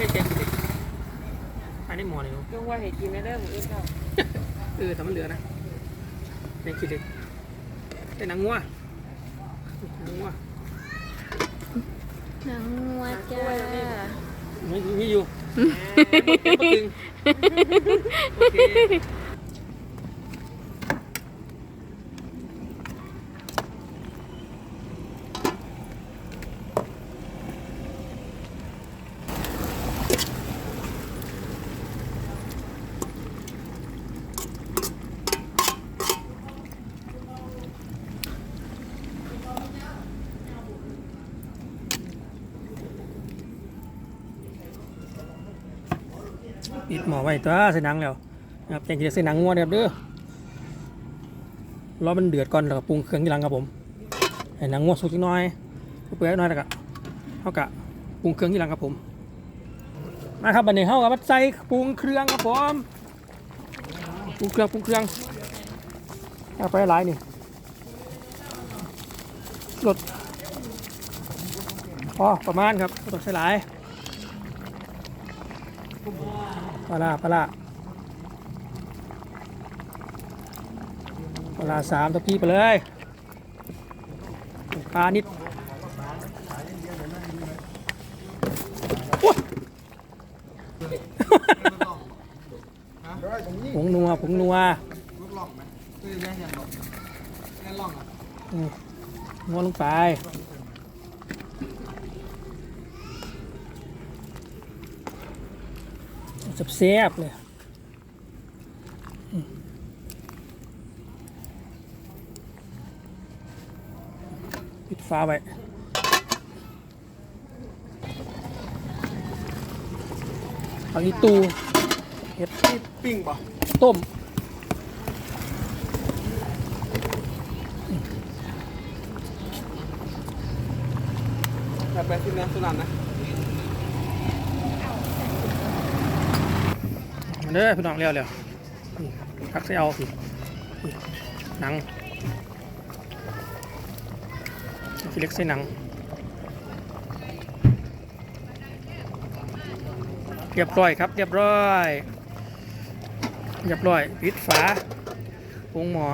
ช่แกงขี้เหล็กอันนี้หมอนี่ยงว่าให้กินไม่ได้หมดอื่นเขาเออแต่มันเหลือนะแกงขี้เหล็กใส่หนังงัวหนังงัวหนังงัวจ้าไม่มีอยู่เป็นปะตึงโอเค ปิดหมอไว้ตัวใส่หนังแล้วนะครับแกงขี้เหล็กใส่หนังงัวนะครับเด้อรอมันเดือดก่อนแล้วก็ปรุงเครื่องทีหลังครับผมให้หนังงัวสุกจักหน่อยเปื่อยหน่อยแล้วก็เท่ากับปรุงเครื่องทีหลังครับผม มาครับบันนี้เฮากับใส่ปรุงเครื่องครับผมปรุงเครื่องปรุงเครื่องเอาไปหลายนี่รสพอประมาณครับต้องใส่หลายปลาร้าปลาปลาสามทัพพี่ไปเลยปลานิดโอ๊ย ผงนัวผงนัวลูกหล่องไหมคือแย่งยังหล่องแย่งหลองอะนัวลงไปแซ่บเลยปิดฟ้าไว้ผักอีตู เห็ดนี่ปิ้งป่ะต้มแบบแบบที่นั่นสุนันนะมาเด้อพี่น้องเร็วเร็วพักใส่เอาสิหนังทีเล็กใส่หนัง เรียบร้อยครับ เรียบร้อย เรียบร้อยปิดฝาปรุงหมอ